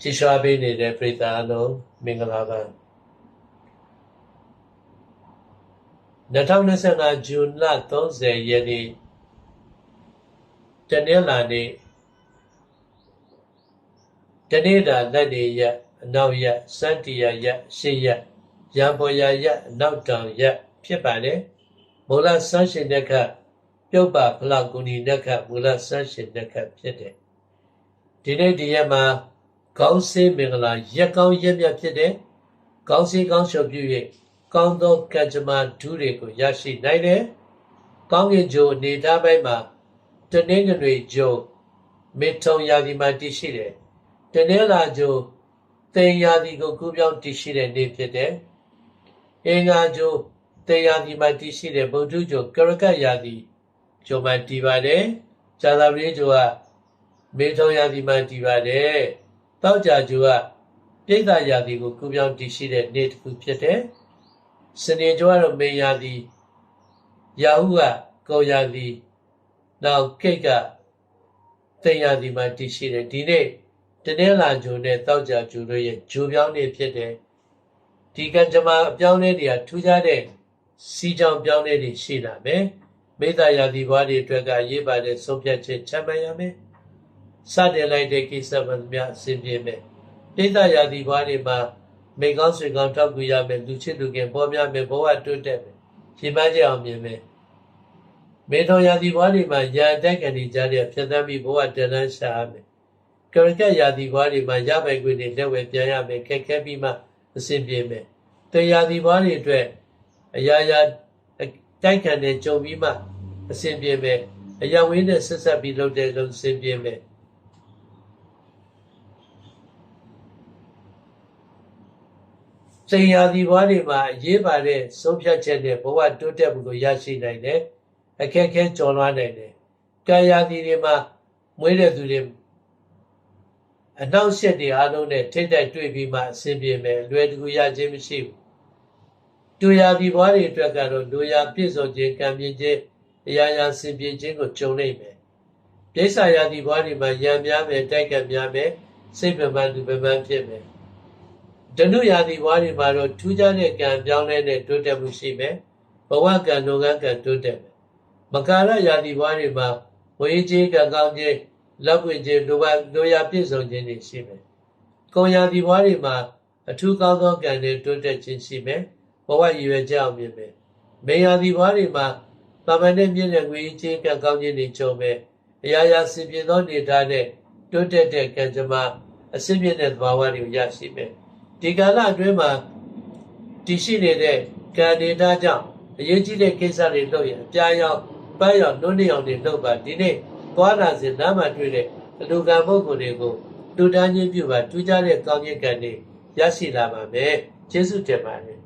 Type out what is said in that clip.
ကြည်ရွှာပေးနေတဲ့ပရိသတ်အလုံးမင်္ဂလာပါ2025ဇွန်လ30ရက်နေ့တနင်္လာနေ့တနေ့တာလက်နေရက်အနောက်ရက်စန္တီယာရက်ရှေ့ရက်ရံပေါ်ယာရက်အနောက်တောင်ရက်ဖြစ်ပါတယ်မူလဆန်းရှင်တဲ့ခတ်ပြုတ်ပါဖလောက်ကူနီတဲ့ခတ်မူလဆန်းရှင်တဲ့ခတ်ဖြစ်တယ်ဒီနေ့ဒီရက်မှာ ကောင်းစေးမင်္ဂလာရက်ကောင်းရက်မြတ်ဖြစ်တဲ့ကောင်းစေးကောင်းချော်ပြု၍ကောင်းသောကံကြမ္မာဒုတွေကိုရရှိနိုင်တယ်။ကောင်းကင်ဂျိုအနေထားပိုင်းမှာတနင်္ဂနွေဂျိုမေထုံရာသီမှာတည်ရှိတယ်။တနင်္လာဂျိုသေရာသီကိုကူးပြောင်းတည်ရှိတဲ့နေ့ဖြစ်တယ်။အင်္ဂါဂျိုသေရာသီမှာတည်ရှိတဲ့ဗုဒ္ဓဂျိုကရကတ်ရာသီဂျိုမှာတည်ပါတယ်။ဇာတာပရိဂျိုကမေထုံရာသီမှာတည်ပါတယ်။ တောက်ကြဂျိုကပြိဿရာသီကိုကူးပြောင်းတည်ရှိတဲ့နေ့တစ်ခုဖြစ်တယ်။စနေကျော်ကတော့မေယာသည်ယာဟုကကောယာသည်နောက်ကိတ်ကတေယာသည်မှာတည်ရှိတယ်ဒီနေ့တနင်္လာဂျိုနဲ့တောက်ကြဂျိုတို့ရဲ့ဂျိုပြောင်းနေဖြစ်တယ်ဒီကံကြမ္မာအပြောင်းလဲတွေကထူးခြားတဲ့စီကြောင်ပြောင်းလဲတွေရှိလာမယ်မေတ္တာယာသည်ဘွားတွေအတွက်ကရေးပါတဲ့ဆုံးဖြတ်ချက်ချမှတ်ရမယ် စတင်လိုက်တဲ့ကိစ္စမှများအစဉ်ပြေမယ်မေတ္တာယာသည်ဘွားတွေမှာမိကောင်းဆွေကောင်းထောက်ကူရမယ်လူချစ်လူခင်ပေါ်များမယ်ဘဝတိုးတက်မယ်ရှင်ပန်းကြအောင်မြင်မယ်မေတော်ရာသီဘွားတွေမှာရာတက်ကနေကြတဲ့ဖြတ်သန်းပြီးဘဝတန်တန်းရှာရမယ်ကရကရာသီဘွားတွေမှာရပိုင်ခွင့်တွေလက်ဝဲပြန်ရမယ်ခက်ခဲပြီးမှအဆင်ပြေမယ်တရားသီဘွားတွေအတွက်အရာရာတိုက်ခံတဲ့ကြုံပြီးမှအဆင်ပြေမယ်အရာဝင်းနဲ့ဆက်ဆက်ပြီးလုပ်တဲ့လုပ်အဆင်ပြေမယ် စိန်ရာသီဘွားတွေမှာအရေးပါတဲ့ဆုံးဖြတ်ချက်နဲ့ဘဝတိုးတက်မှုကိုရရှိနိုင်တယ်အခက်အခဲကျော်လွှားနိုင်တယ်ကာယရာသီတွေမှာမွေးတဲ့သူတွေအနောက်ရှက်တွေအားလုံးနဲ့ထိတ်တိုက်တွေ့ပြီးမှအဆင်ပြေမယ်အလွယ်တကူရခြင်းမရှိဘူးတူရာသီဘွားတွေအတွက်ကတော့လူရာပြည့်စုံခြင်းကံမြင့်ခြင်းအရာရာဆင်ပြေခြင်းကိုကြုံနိုင်မယ်ပြိဿရာသီဘွားတွေမှာရံများမယ်တိုက်ကံများမယ်စိတ်ပမှန်သူပမှန်ဖြစ်မယ် ဓနုရာသီဘွားတွေမှာတော့ထူးခြားတဲ့ကံပြောင်းလဲတဲ့တိုးတက်မှုရှိမယ်ဘဝကံလုပ်ငန်းကံတိုးတက်မယ်မကာရရာသီဘွားတွေမှာဝေကြီးကံကောင်းခြင်းလက်ပွင့်ခြင်းလိုပါလိုရာပြည့်စုံခြင်းတွေရှိမယ်ကုံရာသီဘွားတွေမှာအထူးကောင်းသောကံတွေတိုးတက်ခြင်းရှိမယ်ဘဝရည်ရွယ်ချက်အောင်မြင်မယ်မေရာသီဘွားတွေမှာတာမန်နဲ့မြင့်တဲ့ငွေကြီးကံကောင်းခြင်းတွေကြုံမယ်အရာရာစင်ပြေသောနေသားနဲ့တိုးတက်တဲ့ကံကြမ္မာအစစ်မြင့်တဲ့သဘာဝတွေကိုရရှိမယ် ဒီကာလအတွင်းမှာတည်ရှိနေတဲ့ကံနေတာကြောင့်အရေးကြီးတဲ့ကိစ္စတွေလုပ်ရင်အပြာရောင်ပန်းရောင်နှုတ်နေအောင်တွေလုပ်ပါဒီနေ့သွားလာစဉ်နားမှာတွေ့တဲ့အလူကံပုဂ္ဂိုလ်တွေကိုတူတန်းချင်းပြုပါထူးခြားတဲ့ကောင်းကျိုးကံတွေရရှိလာပါမယ်ကျေးဇူးတင်ပါတယ်